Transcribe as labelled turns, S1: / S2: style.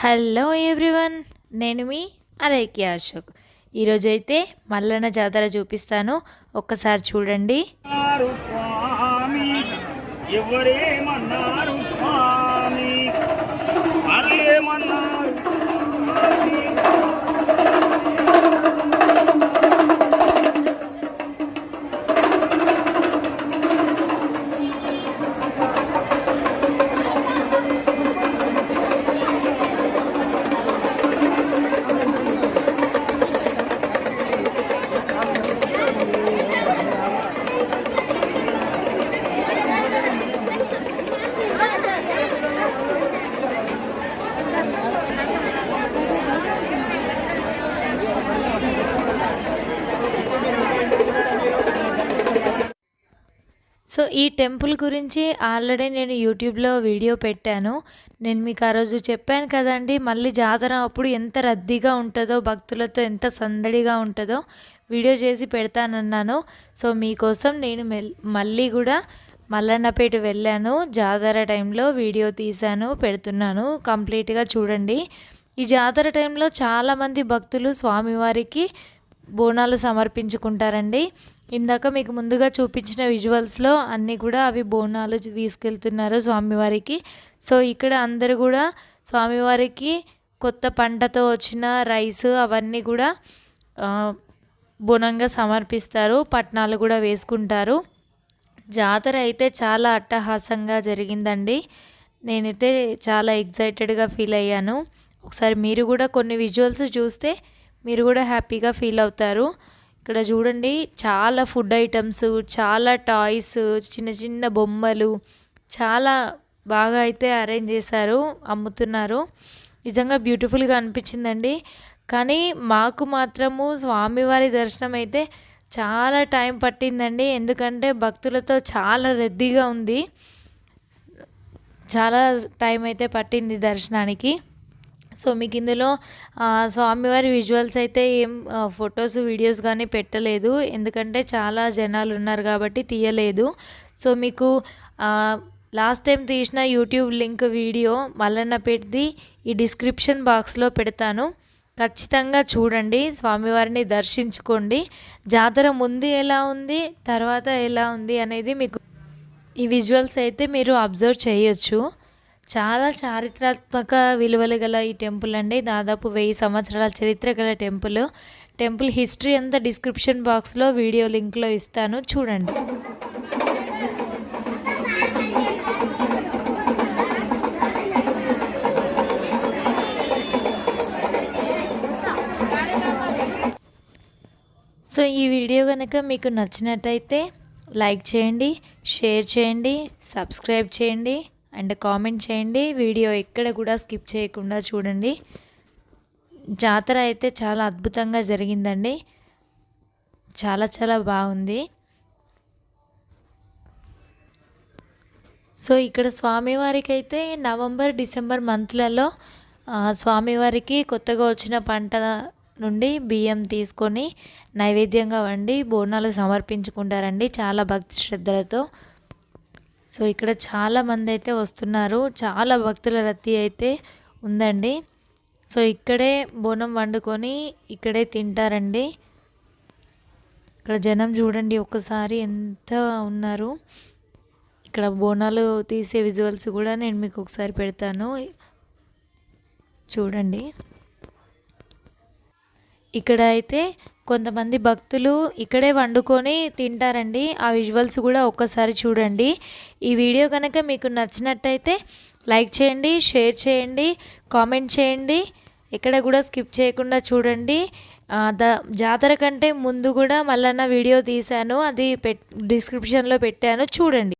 S1: Hello everyone నేను మీ అరేకి అశోక్. ఈరోజైతే మల్లన్న జాతర చూపిస్తాను. ఒక్కసారి చూడండి.
S2: ఎవరేమన్నారు
S1: సో ఈ టెంపుల్ గురించి ఆల్రెడీ నేను యూట్యూబ్లో వీడియో పెట్టాను. నేను మీకు ఆ రోజు చెప్పాను కదండి మళ్ళీ జాతర అప్పుడు ఎంత రద్దీగా ఉంటుందో భక్తులతో ఎంత సందడిగా ఉంటుందో వీడియో చేసి పెడతానన్నాను. సో మీకోసం నేను మెల్ మళ్ళీ కూడా మల్లన్నపేట వెళ్ళాను. జాతర టైంలో వీడియో తీశాను పెడుతున్నాను. కంప్లీట్గా చూడండి. ఈ జాతర టైంలో చాలామంది భక్తులు స్వామివారికి బోనాలు సమర్పించుకుంటారండి. ఇందాక మీకు ముందుగా చూపించిన విజువల్స్లో అన్నీ కూడా అవి బోనాలు తీసుకెళ్తున్నారు స్వామివారికి. సో ఇక్కడ అందరు కూడా స్వామివారికి కొత్త పంటతో వచ్చిన రైస్ అవన్నీ కూడా బోనంగా సమర్పిస్తారు. పట్నాలు కూడా వేసుకుంటారు. జాతర అయితే చాలా అట్టహాసంగా జరిగిందండి. నేనైతే చాలా ఎగ్జైటెడ్గా ఫీల్ అయ్యాను. ఒకసారి మీరు కూడా కొన్ని విజువల్స్ చూస్తే మీరు కూడా హ్యాపీగా ఫీల్ అవుతారు. ఇక్కడ చూడండి చాలా ఫుడ్ ఐటమ్స్ చాలా టాయ్స్ చిన్న చిన్న బొమ్మలు చాలా బాగా అయితే అరేంజ్ చేశారు అమ్ముతున్నారు. నిజంగా బ్యూటిఫుల్గా అనిపించిందండి. కానీ మాకు మాత్రము స్వామివారి దర్శనం అయితే చాలా టైం పట్టిందండి. ఎందుకంటే భక్తులతో చాలా రద్దీగా ఉంది. చాలా టైం అయితే పట్టింది దర్శనానికి. సో మీకు ఇందులో స్వామివారి విజువల్స్ అయితే ఏం ఫొటోస్ వీడియోస్ కానీ పెట్టలేదు. ఎందుకంటే చాలా జనాలు ఉన్నారు కాబట్టి తీయలేదు. సో మీకు లాస్ట్ టైం తీసిన యూట్యూబ్ లింక్ వీడియో మల్లన్న పెట్టి ఈ డిస్క్రిప్షన్ బాక్స్లో పెడతాను. ఖచ్చితంగా చూడండి స్వామివారిని దర్శించుకోండి. జాతర ముందు ఎలా ఉంది తర్వాత ఎలా ఉంది అనేది మీకు ఈ విజువల్స్ అయితే మీరు అబ్జర్వ్ చేయొచ్చు. చాలా చారిత్రాత్మక విలువలు గల ఈ టెంపుల్ అండి. దాదాపు వెయ్యి సంవత్సరాల చరిత్ర గల టెంపుల్. టెంపుల్ హిస్టరీ అంతా డిస్క్రిప్షన్ బాక్స్లో వీడియో లింక్లో ఇస్తాను. చూడండి. సో ఈ వీడియో కనుక మీకు నచ్చినట్టయితే లైక్ చేయండి షేర్ చేయండి సబ్స్క్రైబ్ చేయండి. అండ్ కామెంట్ చేయండి. వీడియో ఎక్కడ కూడా స్కిప్ చేయకుండా చూడండి. జాతర అయితే చాలా అద్భుతంగా జరిగిందండి. చాలా చాలా బాగుంది. సో ఇక్కడ స్వామివారికి అయితే నవంబర్ డిసెంబర్ మంత్లలో స్వామివారికి కొత్తగా వచ్చిన పంట నుండి బియ్యం తీసుకొని నైవేద్యంగా వండి బోనాలు సమర్పించుకుంటారండి. చాలా భక్తి శ్రద్ధలతో. సో ఇక్కడ చాలామంది అయితే వస్తున్నారు. చాలా భక్తుల రద్దీ అయితే ఉందండి. సో ఇక్కడే బోనం వండుకొని ఇక్కడే తింటారండి. ఇక్కడ జనం చూడండి ఒక్కసారి ఎంత ఉన్నారు. ఇక్కడ బోనాలు తీసే విజువల్స్ కూడా నేను మీకు ఒకసారి పెడతాను. చూడండి. ఇక్కడ అయితే కొంతమంది భక్తులు ఇక్కడే వండుకొని తింటారండి. ఆ విజువల్స్ కూడా ఒక్కసారి చూడండి. ఈ వీడియో కనుక మీకు నచ్చినట్టయితే లైక్ చేయండి షేర్ చేయండి కామెంట్ చేయండి. ఎక్కడ కూడా స్కిప్ చేయకుండా చూడండి. ద జాతర కంటే ముందు కూడా మళ్ళీ వీడియో తీశాను. అది పెట్ డిస్క్రిప్షన్లో పెట్టాను. చూడండి.